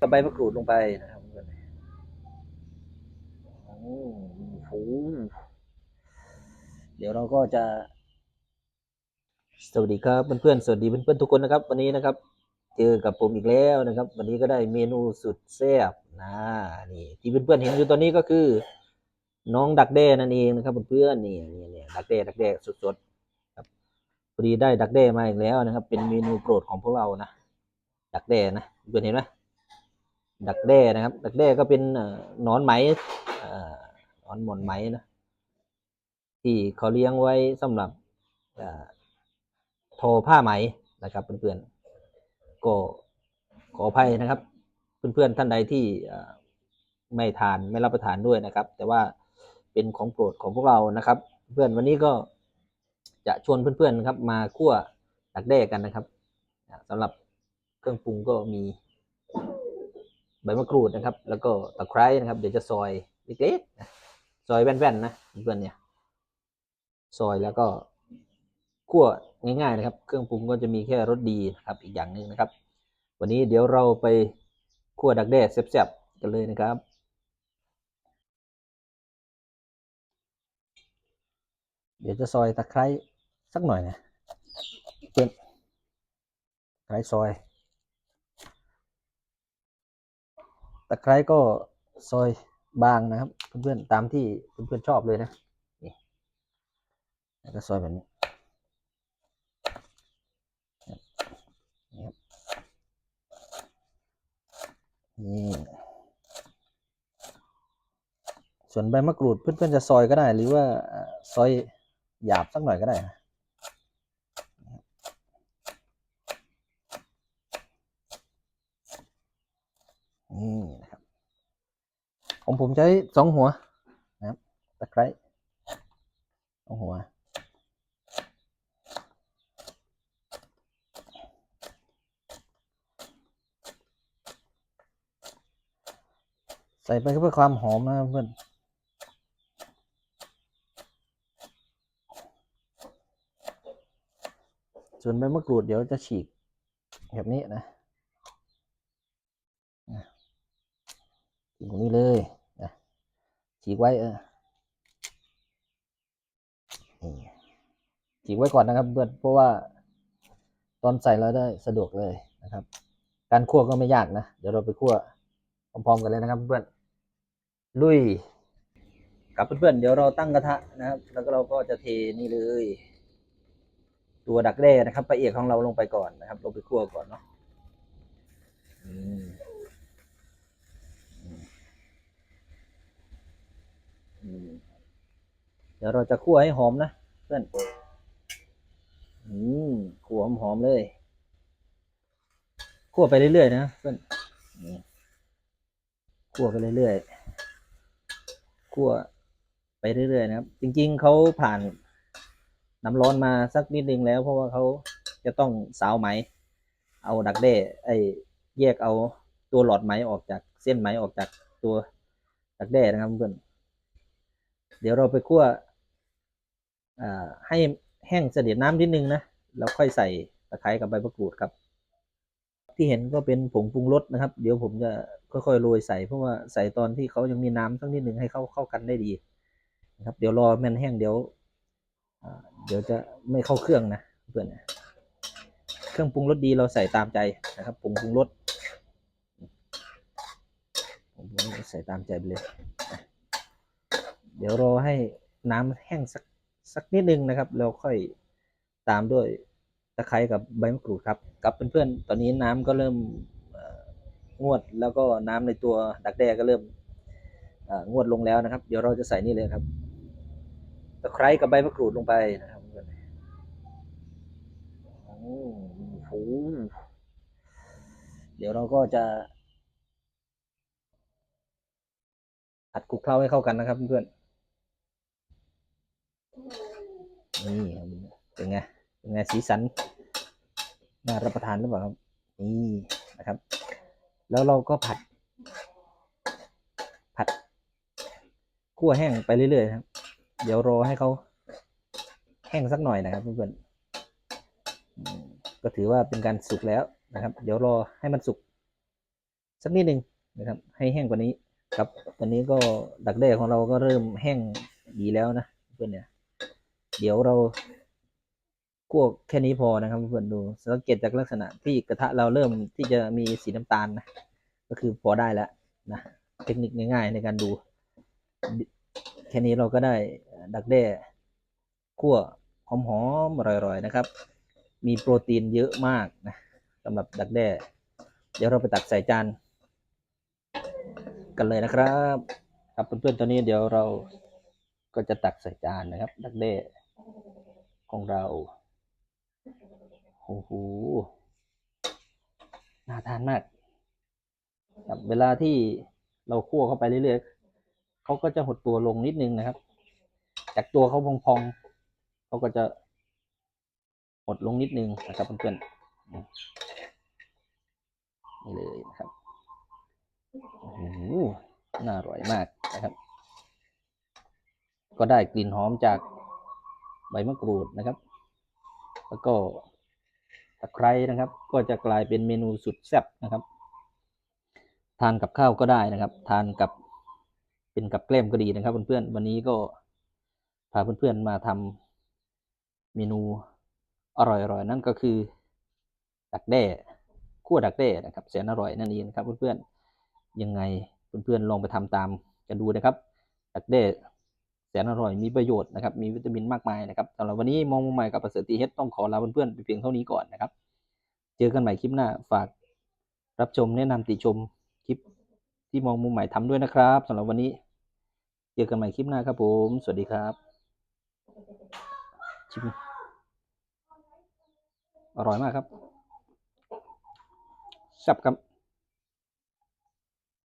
กับใบมะกรูดลงไปนะครับเพื่อนโอ้โหเดี๋ยวเราก็จะ สวัสดีครับเพื่อนๆสวัสดีเพื่อนๆทุกคนนะครับ วันนี้นะครับ เจอกับผมอีกแล้วนะครับ วันนี้ก็ได้เมนูสุดแซ่บนะนี่ที่เพื่อนๆเห็นอยู่ตอนนี้ก็คือ น้องดักแด้นั่นเองนะครับเพื่อนๆนี่นี่นี่ดักแด้ดักแด้สดๆครับพอดีได้ดักแด้มาอีกแล้วนะครับ เป็นเมนูโปรดของพวกเรานะดักแด้นะเพื่อนเห็นไหม ดักแด้นะครับ ดักแด้ก็เป็นหนอนไหมหนอนหมอนไหมนะที่เขาเลี้ยงไว้สำหรับทอผ้าไหมนะครับ เพื่อนๆก็ขออภัยนะครับ เพื่อนๆท่านใดที่ไม่ทานไม่รับประทานด้วยนะครับ แต่ว่าเป็นของโปรดของพวกเรานะครับ เพื่อนวันนี้ก็จะชวนเพื่อนๆนะครับ มาคั่วดักแด้กันนะครับอ่าสำหรับเครื่องปรุงก็มี ใบมะกรูดนะครับ แล้วก็ตะไคร้นะครับ เดี๋ยวจะซอยเล็กๆซอยแว่นๆนะเพื่อนเนี่ยซอยแล้วก็คั่วง่ายๆนะครับ เครื่องปรุงก็จะมีแค่รสดีนะครับ อีกอย่างหนึ่งนะครับ วันนี้เดี๋ยวเราไปคั่วดักแด้แซ่บๆกันเลยนะครับเดี๋ยวจะซอยตะไคร้สักหน่อยนะเพื่อนตะไคร้ซอย ตะไคร้ก็ซอยบางนะครับ เพื่อนๆตามที่เพื่อนๆชอบเลยนะนี่แล้วก็ซอยแบบนี้นี่ครับนี่ส่วนใบมะกรูดเพื่อนๆจะซอยก็ได้ หรือว่าซอยหยาบสักหน่อยก็ได้นะ นี่นะครับของผมใช้สองหัวนะครับตะไคร้สองหัว ใส่ไปเพื่อความหอมนะเพื่อนส่วนใบมะกรูดเดี๋ยวจะฉีกแบบนี้นะ ฉีกตรงนี้เลยนะฉีกไว้เออนี่ฉีกไว้ก่อนนะครับเพื่อนเพราะว่าตอนใส่เราได้สะดวกเลยนะครับ การคั่วก็ไม่ยากนะ เดี๋ยวเราไปคั่วพร้อมๆกันเลยนะครับเพื่อนลุยกับเพื่อนๆเดี๋ยวเราตั้งกระทะนะครับ แล้วก็เราก็จะเทนี่เลย ตัวดักแด้นะครับปลาเอกของเราลงไปก่อนนะครับลงไปคั่วก่อนเนาะอืมอืมอืม เดี๋ยวเราจะคั่วให้หอมนะเพื่อนอืมคั่วหอมๆเลยคั่วไปเรื่อยๆนะเพื่อนคั่วไปเรื่อยๆคั่วไปเรื่อยๆนะครับ จริง ๆเขาผ่านน้ำร้อนมาสักนิดนึงแล้ว เพราะว่าเขาจะต้องสาวไหม เอาดักแด้ไอ้แยกเอาตัวหลอดไหมออกจากเส้นไหมออกจากตัวดักแด้นะครับเพื่อนเดี๋ยวเราไปคั่ว ให้แห้งเสด็จน้ำนิดนึงนะแล้วค่อยใส่ตะไคร้กับใบมะกรูดครับ ที่เห็นก็เป็นผงปรุงรสนะครับ เดี๋ยวผมจะค่อยๆโรยใส่เพราะว่าใส่ตอนที่เขายังมีน้ำสักนิดหนึ่งให้เข้าเข้ากันได้ดีนะครับ เดี๋ยวรอมันแห้งเดี๋ยวเดี๋ยวจะไม่เข้าเครื่องนะเพื่อนนะเครื่องปรุงรสดีเราใส่ตามใจนะครับปรุงปรุงรสปรุงปรุงรสใส่ตามใจไปเลย เดี๋ยวรอให้น้ำแห้งสัก สักนิดนึงนะครับ แล้วค่อยตามด้วยตะไคร้กับใบมะกรูดครับกับเพื่อนๆตอนนี้น้ำก็เริ่มงวดแล้วก็น้ำในตัวดักแด้ก็เริ่มงวดลงแล้วนะครับ เดี๋ยวเราจะใส่นี่เลยครับตะไคร้กับใบมะกรูดลงไปนะครับเพื่อนโอ้โหเดี๋ยวเราก็จะผัดคลุกเคล้าให้เข้ากันนะครับเพื่อน นี่เป็นไงเป็นไงสีสันน่ารับประทานหรือเปล่าครับนี่นะครับ แล้วเราก็ผัด ผัดคั่วแห้งไปเรื่อยๆครับ เดี๋ยวรอให้เขาแห้งสักหน่อยนะครับเพื่อนๆก็ถือว่าเป็นการสุกแล้วนะครับ เดี๋ยวรอให้มันสุกสักนิดหนึ่งนะครับ ให้แห้งกว่านี้ครับ ตอนนี้ก็ดักแด้ของเราก็เริ่มแห้งดีแล้วนะเพื่อนเนี่ย เดี๋ยวเราคั่วแค่นี้พอนะครับเพื่อนดูสังเกตจากลักษณะที่กระทะเราเริ่มที่จะมีสีน้ำตาลนะก็คือพอได้แล้วนะเทคนิคง่ายๆในการดู แค่นี้เราก็ได้ดักแด้คั่วหอมๆอร่อยๆนะครับ มีโปรตีนเยอะมากนะสำหรับดักแด้เดี๋ยวเราไปตักใส่จานกันเลยนะครับ ครับเพื่อนๆตอนนี้เดี๋ยวเราก็จะตักใส่จานนะครับ ดักแด้ ของเราโอ้โหน่าทานมากครับเวลาที่เราคั่วเข้าไปเรื่อยๆเขาก็จะหดตัวลงนิดนึงนะครับ จากตัวเขาพองๆเขาก็จะหดลงนิดนึงนะครับเพื่อนๆนี่เลยนะครับโอ้โหน่าอร่อยมากนะครับ ก็ได้กลิ่นหอมจาก ใบมะกรูดนะครับ แล้วก็ตะไคร้นะครับ ก็จะกลายเป็นเมนูสุดแซ่บนะครับ ทานกับข้าวก็ได้นะครับ ทานกับเป็นกับแกล้มก็ดีนะครับเพื่อนๆวันนี้ก็พาเพื่อนๆมาทำเมนูอร่อยๆนั่นก็คือดักแด้คั่วดักแด้นะครับแสนอร่อยนั่นเองนะครับเพื่อนๆยังไงเพื่อนๆลองไปทำตามกันดูนะครับดักแด้ แสนอร่อยมีประโยชน์นะครับมีวิตามินมากมายนะครับสำหรับวันนี้มองมุมใหม่กับประเสริฐตีเฮดต้องขอลาเพื่อนๆไปเพียงเท่านี้ก่อนนะครับ เจอกันใหม่คลิปหน้าฝากรับชมแนะนำติชมคลิปที่มองมุมใหม่ทำด้วยนะครับสำหรับวันนี้เจอกันใหม่คลิปหน้าครับผม สวัสดีครับชิมอร่อยมากครับแซ่บครับ